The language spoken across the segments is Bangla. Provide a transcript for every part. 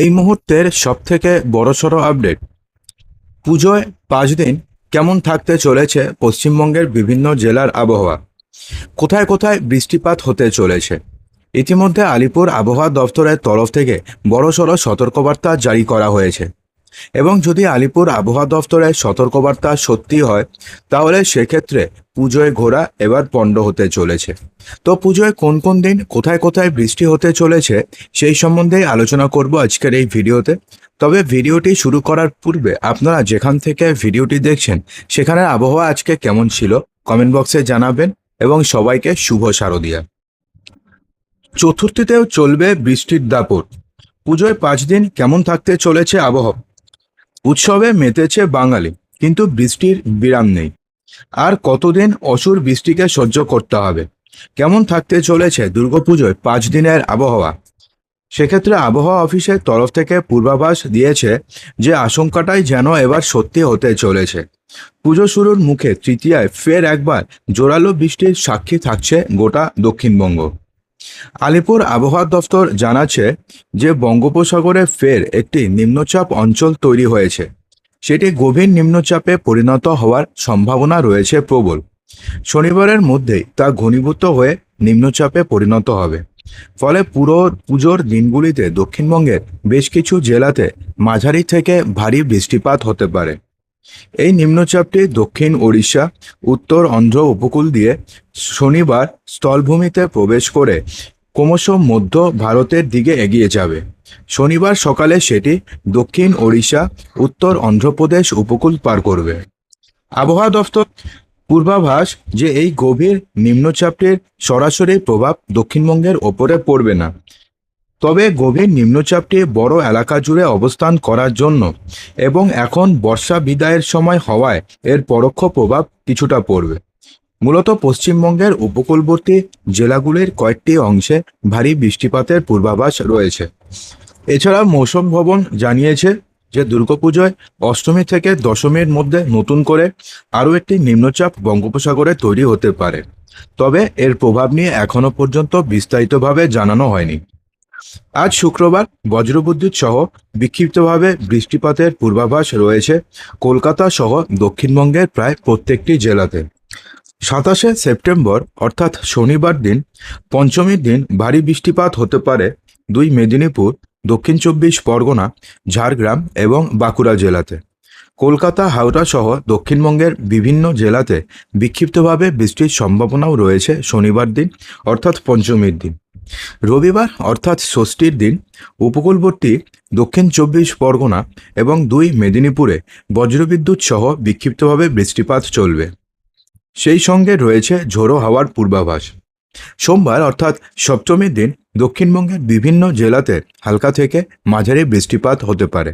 এই মুহূর্তের সবথেকে বড়সড় আপডেট পুজোয় পাঁচ দিন কেমন থাকতে চলেছে পশ্চিমবঙ্গের বিভিন্ন জেলার আবহাওয়া? কোথায় কোথায় বৃষ্টিপাত হতে চলেছে? ইতিমধ্যে আলিপুর আবহাওয়া দফতরের তরফ থেকে বড়সড় সতর্কবার্তা জারি করা হয়েছে। এবং যদি আলিপুর আবহাওয়া দফতরের সতর্কবার্তা সত্যি হয়, তাহলে সেক্ষেত্রে পুজোয় ঘোরা এবার পণ্ড হতে চলেছে। তো পুজোয় কোন কোন দিন কোথায় কোথায় বৃষ্টি হতে চলেছে সেই সম্বন্ধেই আলোচনা করব আজকের এই ভিডিওতে। তবে ভিডিওটি শুরু করার পূর্বে আপনারা যেখান থেকে ভিডিওটি দেখছেন, সেখানে আবহাওয়া আজকে কেমন ছিল কমেন্ট বক্সে জানাবেন এবং সবাইকে শুভ শারদিয়া। চতুর্থীতেও চলবে বৃষ্টির দাপট। পুজোয় পাঁচ দিন কেমন থাকতে চলেছে আবহাওয়া? উৎসবে মেতেছে বাঙালি, কিন্তু বৃষ্টির বিরাম নেই। আর কতদিন অসুর বৃষ্টিকে সহ্য করতে হবে? কেমন থাকতে চলেছে দুর্গাপুজোয় পাঁচ দিনের আবহাওয়া? সেক্ষেত্রে আবহাওয়া অফিসের তরফ থেকে পূর্বাভাস দিয়েছে যে আশঙ্কাটাই যেন এবার সত্যি হতে চলেছে। পুজো শুরুর মুখে তৃতীয়ায় ফের একবার জোরালো বৃষ্টির সাক্ষী থাকছে গোটা দক্ষিণবঙ্গ। আলিপুর আবহাওয়া দফতর জানাচ্ছে যে বঙ্গোপসাগরে ফের একটি নিম্নচাপ অঞ্চল তৈরি হয়েছে। সেটি গভীর নিম্নচাপে পরিণত হওয়ার সম্ভাবনা রয়েছে প্রবল। শনিবারের মধ্যেই তা ঘনীভূত হয়ে নিম্নচাপে পরিণত হবে। ফলে পুরো পুজোর দিনগুলিতে দক্ষিণবঙ্গের বেশ কিছু জেলাতে মাঝারি থেকে ভারী বৃষ্টিপাত হতে পারে। এই নিম্নচাপটি দক্ষিণ ওড়িশা, উত্তর অন্ধ্র উপকূল দিয়ে শনিবার স্থলভূমিতে প্রবেশ করে ক্রমশ মধ্য ভারতের দিকে এগিয়ে যাবে। শনিবার সকালে সেটি দক্ষিণ ওড়িশা, উত্তর অন্ধ্রপ্রদেশ উপকূল পার করবে। আবহাওয়া দফতর পূর্বাভাস যে এই গভীর নিম্নচাপটির সরাসরি প্রভাব দক্ষিণবঙ্গের ওপরে পড়বে না। তবে গভীর নিম্নচাপটি বড় এলাকা জুড়ে অবস্থান করার জন্য এবং এখন বর্ষা বিদায়ের সময় হওয়ায় এর পরোক্ষ প্রভাব কিছুটা পড়বে। মূলত পশ্চিমবঙ্গের উপকূলবর্তী জেলাগুলির কয়েকটি অংশে ভারী বৃষ্টিপাতের পূর্বাভাস রয়েছে। এছাড়া মৌসুম ভবন জানিয়েছে যে দুর্গাপুজোয় অষ্টমী থেকে দশমীর মধ্যে নতুন করে আরও একটি নিম্নচাপ বঙ্গোপসাগরে তৈরি হতে পারে। তবে এর প্রভাব নিয়ে এখনও পর্যন্ত বিস্তারিতভাবে জানানো হয়নি। আজ শুক্রবার বজ্রবিদ্যুৎ সহ বিক্ষিপ্তভাবে বৃষ্টিপাতের পূর্বাভাস রয়েছে কলকাতা সহ দক্ষিণবঙ্গের প্রায় প্রত্যেকটি জেলাতে। সাতাশে সেপ্টেম্বর, অর্থাৎ শনিবার দিন পঞ্চমীর দিন ভারী বৃষ্টিপাত হতে পারে দুই মেদিনীপুর, দক্ষিণ চব্বিশ পরগনা, ঝাড়গ্রাম এবং বাঁকুড়া জেলাতে। কলকাতা, হাওড়া সহ দক্ষিণবঙ্গের বিভিন্ন জেলাতে বিক্ষিপ্তভাবে বৃষ্টির সম্ভাবনাও রয়েছে শনিবার দিন, অর্থাৎ পঞ্চমীর দিন। রবিবার, অর্থাৎ ষষ্ঠীর দিন, উপকূলবর্তী দক্ষিণ চব্বিশ পরগনা এবং দুই মেদিনীপুরে বজ্রবিদ্যুৎ সহ বিক্ষিপ্তভাবে বৃষ্টিপাত চলবে। সেই সঙ্গে রয়েছে ঝোড়ো হাওয়ার পূর্বাভাস। সোমবার অর্থাৎ সপ্তমীর দিন দক্ষিণবঙ্গের বিভিন্ন জেলাতে হালকা থেকে মাঝারি বৃষ্টিপাত হতে পারে।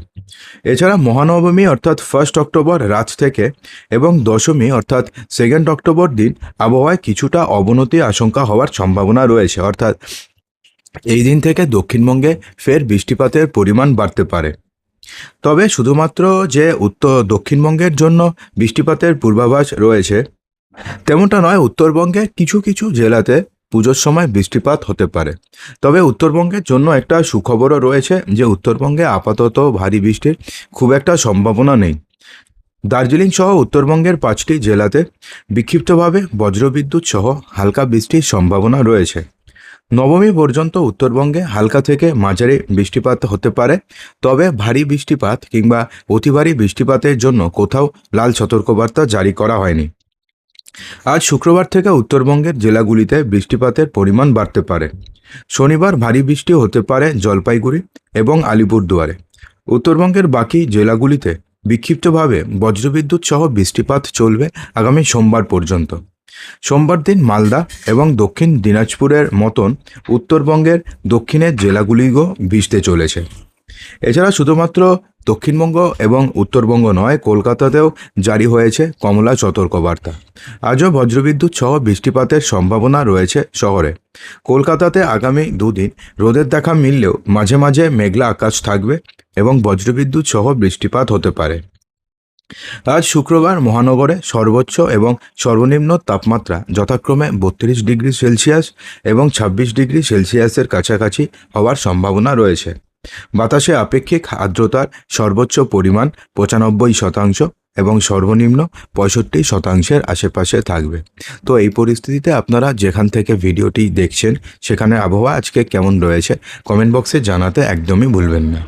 এছাড়া মহানবমী অর্থাৎ ফার্স্ট অক্টোবর রাত থেকে এবং দশমী অর্থাৎ সেকেন্ড অক্টোবর দিন আবহাওয়ায় কিছুটা অবনতি আশঙ্কা হওয়ার সম্ভাবনা রয়েছে। অর্থাৎ এই দিন থেকে দক্ষিণবঙ্গে ফের বৃষ্টিপাতের পরিমাণ বাড়তে পারে। তবে শুধুমাত্র যে উত্তর দক্ষিণবঙ্গের জন্য বৃষ্টিপাতের পূর্বাভাস রয়েছে তেমনটা নয় উত্তরবঙ্গের কিছু কিছু জেলাতে পুজোর সময় বৃষ্টিপাত হতে পারে। তবে উত্তরবঙ্গের জন্য একটা সুখবরও রয়েছে যে উত্তরবঙ্গে আপাতত ভারী বৃষ্টির খুব একটা সম্ভাবনা নেই। দার্জিলিং সহ উত্তরবঙ্গের পাঁচটি জেলাতে বিক্ষিপ্তভাবে বজ্রবিদ্যুৎ সহ হালকা বৃষ্টির সম্ভাবনা রয়েছে। নবমী পর্যন্ত উত্তরবঙ্গে হালকা থেকে মাঝারি বৃষ্টিপাত হতে পারে, তবে ভারী বৃষ্টিপাত কিংবা অতি ভারী বৃষ্টিপাতের জন্য কোথাও লাল সতর্কবার্তা জারি করা হয়নি। আজ শুক্রবার থেকে উত্তরবঙ্গের জেলাগুলিতে বৃষ্টিপাতের পরিমাণ বাড়তে পারে। শনিবার ভারী বৃষ্টি হতে পারে জলপাইগুড়ি এবং আলিপুরদুয়ারে। উত্তরবঙ্গের বাকি জেলাগুলিতে বিক্ষিপ্তভাবে বজ্রবিদ্যুৎ সহ বৃষ্টিপাত চলবে আগামী সোমবার পর্যন্ত। সোমবার দিন মালদা এবং দক্ষিণ দিনাজপুরের মতন উত্তরবঙ্গের দক্ষিণের জেলাগুলিও ভিজতে চলেছে। এছাড়া শুধুমাত্র দক্ষিণবঙ্গ এবং উত্তরবঙ্গ নয়, কলকাতাতেও জারি হয়েছে কমলা সতর্কবার্তা। আজও বজ্রবিদ্যুৎ সহ বৃষ্টিপাতের সম্ভাবনা রয়েছে শহরে। কলকাতাতে আগামী দুদিন রোদের দেখা মিললেও মাঝে মাঝে মেঘলা আকাশ থাকবে এবং বজ্রবিদ্যুৎ সহ বৃষ্টিপাত হতে পারে। আজ শুক্রবার মহানগরে সর্বোচ্চ এবং সর্বনিম্ন তাপমাত্রা যথাক্রমে বত্রিশ ডিগ্রি সেলসিয়াস এবং ছাব্বিশ ডিগ্রি সেলসিয়াসের কাছাকাছি হওয়ার সম্ভাবনা রয়েছে। বাতাসে আপেক্ষিক আর্দ্রতার সর্বোচ্চ পরিমাণ পঁচানব্বই শতাংশ এবং সর্বনিম্ন পঁয়ষট্টি শতাংশের আশেপাশে থাকবে। তো এই পরিস্থিতিতে আপনারা যেখান থেকে ভিডিওটি দেখছেন, সেখানে আবহাওয়া আজকে কেমন রয়েছে, কমেন্ট বক্সে জানাতে একদমই ভুলবেন না।